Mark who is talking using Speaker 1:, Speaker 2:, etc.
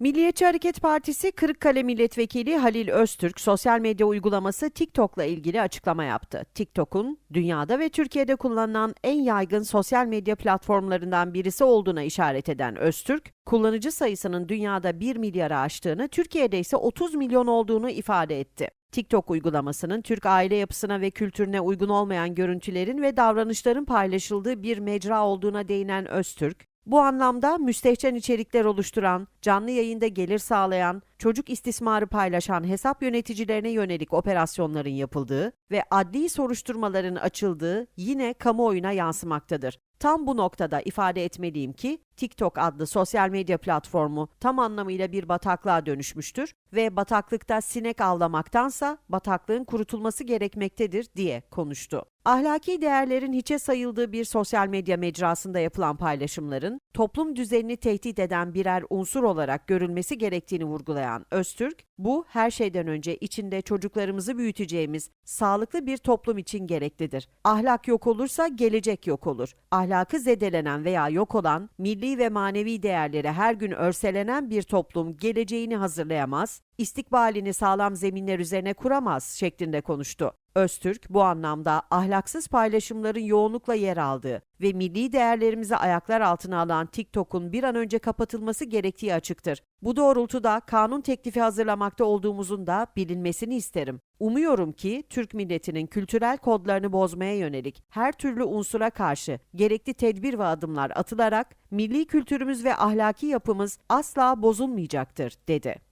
Speaker 1: Milliyetçi Hareket Partisi Kırıkkale Milletvekili Halil Öztürk sosyal medya uygulaması TikTok'la ilgili açıklama yaptı. TikTok'un dünyada ve Türkiye'de kullanılan en yaygın sosyal medya platformlarından birisi olduğuna işaret eden Öztürk, kullanıcı sayısının dünyada 1 milyara aştığını, Türkiye'de ise 30 milyon olduğunu ifade etti. TikTok uygulamasının Türk aile yapısına ve kültürüne uygun olmayan görüntülerin ve davranışların paylaşıldığı bir mecra olduğuna değinen Öztürk, bu anlamda müstehcen içerikler oluşturan, canlı yayında gelir sağlayan, çocuk istismarı paylaşan hesap yöneticilerine yönelik operasyonların yapıldığı ve adli soruşturmaların açıldığı yine kamuoyuna yansımaktadır. Tam bu noktada ifade etmeliyim ki TikTok adlı sosyal medya platformu tam anlamıyla bir bataklığa dönüşmüştür ve bataklıkta sinek avlamaktansa bataklığın kurutulması gerekmektedir diye konuştu. Ahlaki değerlerin hiçe sayıldığı bir sosyal medya mecrasında yapılan paylaşımların toplum düzenini tehdit eden birer unsur olarak görülmesi gerektiğini vurgulayan Öztürk, bu her şeyden önce içinde çocuklarımızı büyüteceğimiz sağlıklı bir toplum için gereklidir. Ahlak yok olursa gelecek yok olur. Ahlakı zedelenen veya yok olan, milli ve manevi değerleri her gün örselenen bir toplum geleceğini hazırlayamaz, istikbalini sağlam zeminler üzerine kuramaz şeklinde konuştu. Öztürk bu anlamda ahlaksız paylaşımların yoğunlukla yer aldığı ve milli değerlerimizi ayaklar altına alan TikTok'un bir an önce kapatılması gerektiği açıktır. Bu doğrultuda kanun teklifi hazırlamakta olduğumuzun da bilinmesini isterim. Umuyorum ki Türk milletinin kültürel kodlarını bozmaya yönelik her türlü unsura karşı gerekli tedbir ve adımlar atılarak milli kültürümüz ve ahlaki yapımız asla bozulmayacaktır, dedi.